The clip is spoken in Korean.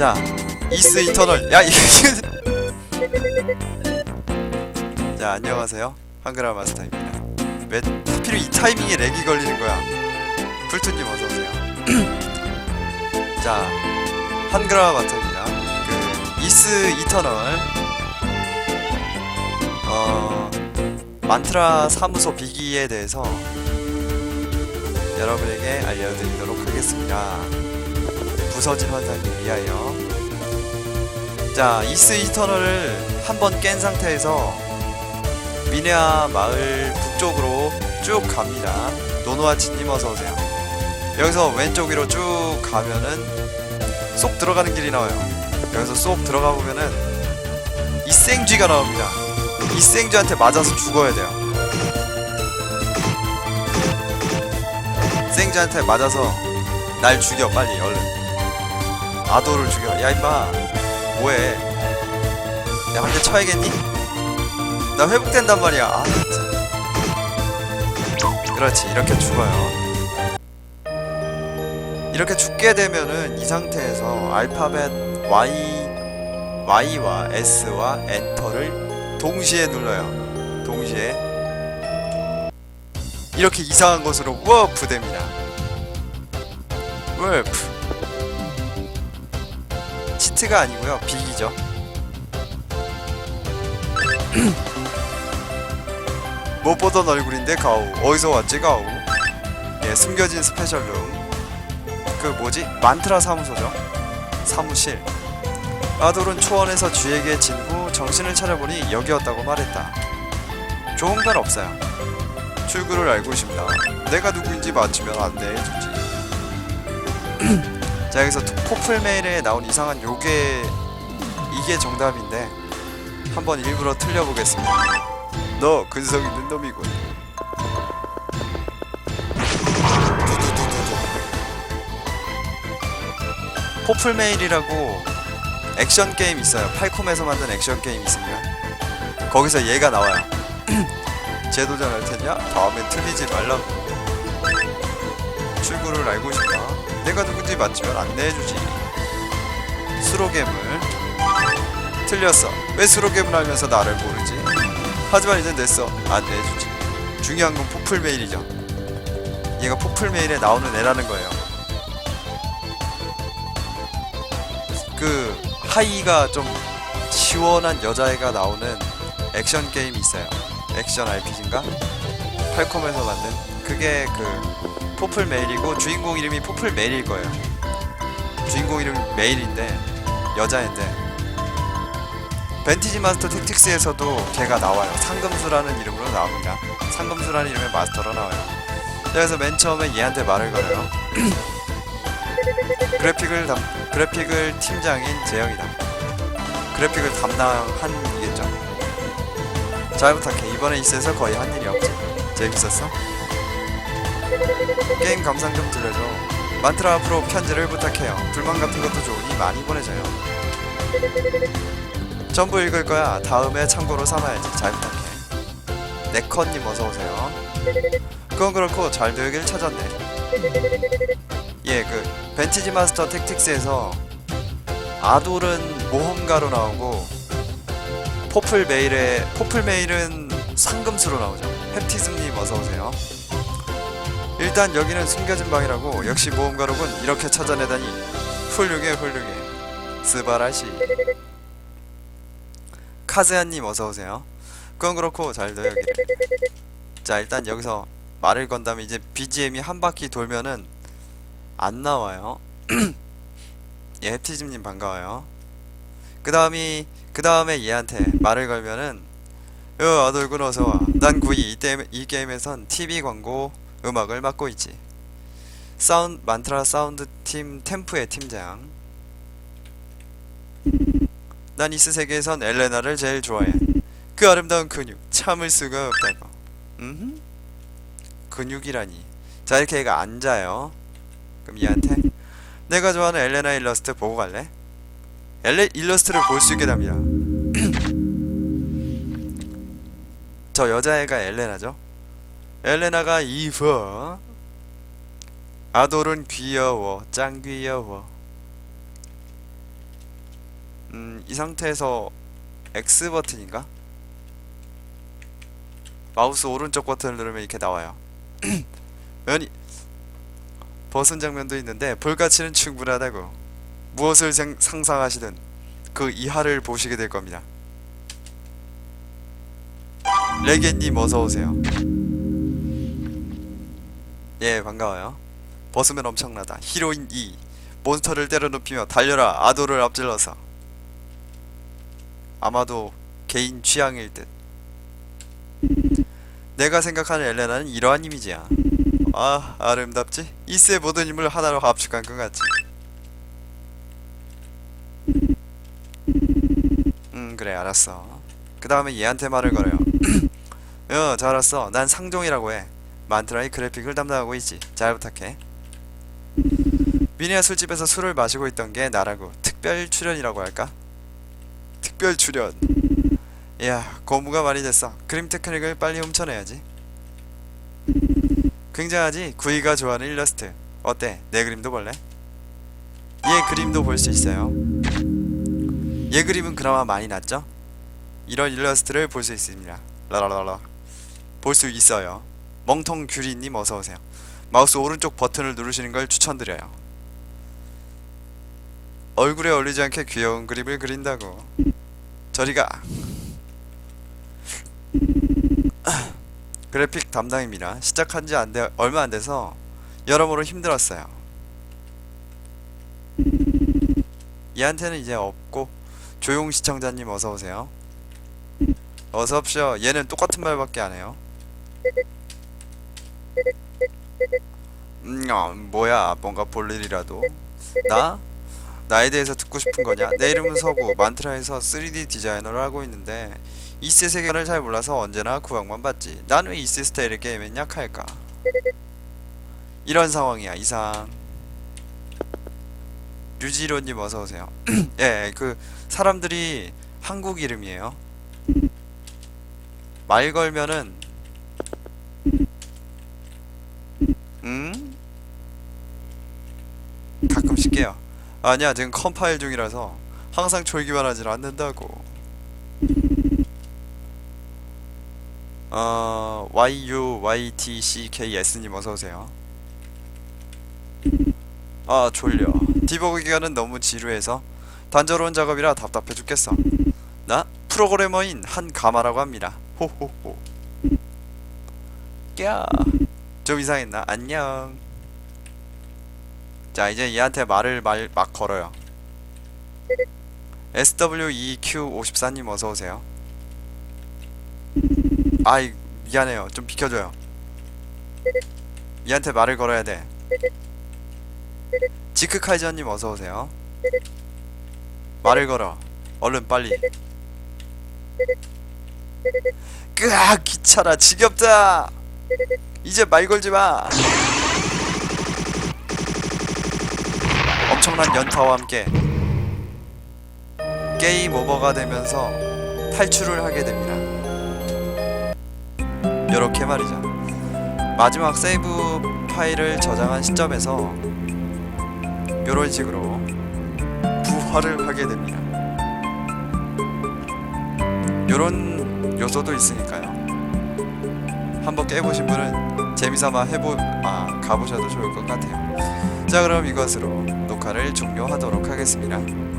자 이스 이터널. 야 이게 자 안녕하세요. 한글화 마스터입니다. 왜 하필 이 타이밍에 렉이 걸리는 거야? 풀투님 어서오세요. 자 한글화 마스터입니다. 그 이스 이터널. 어 만트라 사무소 비기에 대해서 여러분에게 알려드리도록 하겠습니다 부서진 환상을 위하여 자 이스 이터널을 한번 깬 상태에서 미네아 마을 북쪽으로 쭉 갑니다. 노노아치님 어서오세요. 여기서 왼쪽 위로 쭉 가면은 쏙 들어가는 길이 나와요. 여기서 쏙 들어가 보면은 이생쥐가 나옵니다. 이생쥐한테 맞아서 죽어야 돼요. 생쥐한테 맞아서 날 죽여 빨리 얼른 아도를 죽여. 야 임마. 뭐해? 야 한 대 쳐야겠니? 나 회복된단 말이야. 아 진짜. 그렇지. 이렇게 죽어요. 이렇게 죽게 되면은 이 상태에서 알파벳 Y Y와 S와 엔터를 동시에 눌러요. 동시에. 이렇게 이상한 곳으로 워프 됩니다. 워프 치트가 아니고요. 빅이죠. 못 보던 얼굴인데 가오. 어디서 왔지 가오? 예 숨겨진 스페셜룸. 그 뭐지? 만트라 사무소죠. 사무실. 아돌은 초원에서 쥐에게 진 후 정신을 차려보니 여기였다고 말했다. 좋은 건 없어요. 출구를 알고 싶다. 내가 누구인지 맞추면 안내해주지 자 여기서 포플 메일에 나온 이상한 요게 이게 정답인데 한번 일부러 틀려보겠습니다. 너 근성 있는 놈이군. 두두두두두. 포플 메일이라고 액션 게임 있어요. 팔콤에서 만든 액션 게임 있습니다. 거기서 얘가 나와요. 재도전할 테냐? 다음엔 틀리지 말라고. 출구를 알고 싶다 내가 누군지 맞추면 안내해주지. 수로괴물 틀렸어. 왜 수로괴물 알면서 나를 모르지? 하지만 이제 냈어. 안내해주지. 중요한 건 포플 메일이죠. 얘가 포플 메일에 나오는 애라는 거예요. 그 하이가 좀 시원한 여자애가 나오는 액션 게임이 있어요. 액션 RPG인가? 팔콤에서 만든 그게 그 포플 메일이고 주인공 이름이 포플 메일일 거예요. 주인공 이름이 메일인데 여자인데. 벤티지 마스터 택틱스에서도 걔가 나와요. 상금수라는 이름으로 나옵니다. 상금수라는 이름의 마스터로 나와요. 그래서 맨 처음에 얘한테 말을 걸어요. 그래픽을 담, 그래픽을 팀장인 재영이다. 그래픽을 담당한 이겠죠? 잘 부탁해. 이번에 있어서 거의 한 일이 없지. 재밌었어? 게임 감상 좀 들려줘. 만트라 앞으로 편지를 부탁해요. 불만 같은 것도 좋으니 많이 보내줘요. 전부 읽을 거야. 다음에 참고로 삼아야지. 잘 부탁해. 네컨님 어서오세요. 그건 그렇고 잘 되길 찾았네. 예 그 벤티지 마스터 택틱스에서 아돌은 모험가로 나오고 포플 메일에 포플 메일은 상금수로 나오죠. 햅티즘님 어서 오세요. 일단 여기는 숨겨진 방이라고 역시 모험가로군 이렇게 찾아내다니 훌륭해 훌륭해 스바라시 카즈야님 어서 오세요. 그건 그렇고 잘 되기를. 자 일단 여기서 말을 건 다음에 이제 BGM이 한 바퀴 돌면은 안 나와요. 예, 햅티즘님 반가워요. 그 다음이 그 다음에 얘한테 말을 걸면은 어 아돌군 어서와 난 구이 이, 이 게임에선 TV 광고 음악을 맡고 있지. 사운드 만트라 사운드 팀 템프의 팀장. 난 이스 세계에선 엘레나를 제일 좋아해. 그 아름다운 근육 참을 수가 없다고. 음 근육이라니. 자 이렇게 얘가 앉아요. 그럼 얘한테 내가 좋아하는 엘레나 일러스트 보고 갈래? 엘레 일러스트를 볼 수 있게 됩니다. 저 여자애가 엘레나죠. 엘레나가 이뻐. 아돌은 귀여워. 짱 귀여워. 음, 이 상태에서 X 버튼인가? 마우스 오른쪽 버튼을 누르면 이렇게 나와요. 면이 벗은 장면도 있는데 볼 가치는 충분하다고. 무엇을 생- 상상하시든 그 이하를 보시게 될 겁니다. 레게님 어서 오세요. 예, 반가워요. 벗으면 엄청나다. 히로인 2. 몬스터를 때려눕히며 달려라. 아도를 앞질러서. 아마도 개인 취향일 듯. 내가 생각하는 엘레나는 이러한 이미지야. 아, 아름답지? 이스의 모든 힘을 하나로 합축한 것 같지. 음, 그래, 알았어. 그 다음에 얘한테 말을 걸어요. 어, 잘 알았어. 난 상종이라고 해. 만트라의 그래픽을 담당하고 있지. 잘 부탁해. 미니아 술집에서 술을 마시고 있던 게 나라고. 특별 출연이라고 할까? 특별 출연. 이야, 고무가 많이 됐어. 그림 테크닉을 빨리 훔쳐내야지. 굉장하지? 구이가 좋아하는 일러스트. 어때? 내 그림도 볼래? 얘 그림도 볼 수 있어요. 얘 그림은 그나마 많이 낫죠? 이런 일러스트를 볼 수 있습니다. 라라라라. 볼 수 있어요. 멍텅 규리님 어서 오세요. 마우스 오른쪽 버튼을 누르시는 걸 추천드려요. 얼굴에 어울리지 않게 귀여운 그림을 그린다고. 저리가. 그래픽 담당입니다. 시작한 지 안 돼, 얼마 안 돼서 여러모로 힘들었어요. 얘한테는 이제 없고 조용 시청자님 어서 오세요. 어서 오십시오. 얘는 똑같은 말밖에 안 해요. 음, 어, 뭐야? 뭔가 볼 일이라도. 나? 나에 대해서 듣고 싶은 거냐? 내 이름은 서구. 만트라에서 3D 디자이너를 하고 있는데 이세 세계관을 잘 몰라서 언제나 구역만 받지. 난 왜 이세 스타일의 게임엔 약할까? 이런 상황이야. 이상. 류지로님 어서 오세요. 예, 그 사람들이 한국 이름이에요. 말 걸면은 음? 가끔씩 깨요. 아니야, 지금 컴파일 중이라서 항상 졸기만 하질 않는다고. 어, YUYTCKS님 어서오세요. 아, 졸려. 디버그 기간은 너무 지루해서 단조로운 작업이라 답답해 죽겠어. 나 프로그래머인 한가마라고 합니다. 호호호. 꺄. 좀 이상했나? 안녕. 자, 이제 얘한테 말을 말, 막 걸어요. SWEQ54님 어서오세요. 아이, 미안해요. 좀 비켜줘요. 얘한테 말을 걸어야 돼. 지크카이저님 어서오세요. 말을 걸어. 얼른 빨리. 끄아, 귀찮아. 지겹다. 이제 말 걸지 마. 엄청난 연타와 함께 게임 오버가 되면서 탈출을 하게 됩니다. 요렇게 말이죠. 마지막 세이브 파일을 저장한 시점에서 요런 식으로 부활을 하게 됩니다. 요런 요소도 있으니까요. 한번 깨보신 분은 재미삼아 해보 아 가보셔도 좋을 것 같아요. 자 그럼 이것으로 녹화를 종료하도록 하겠습니다.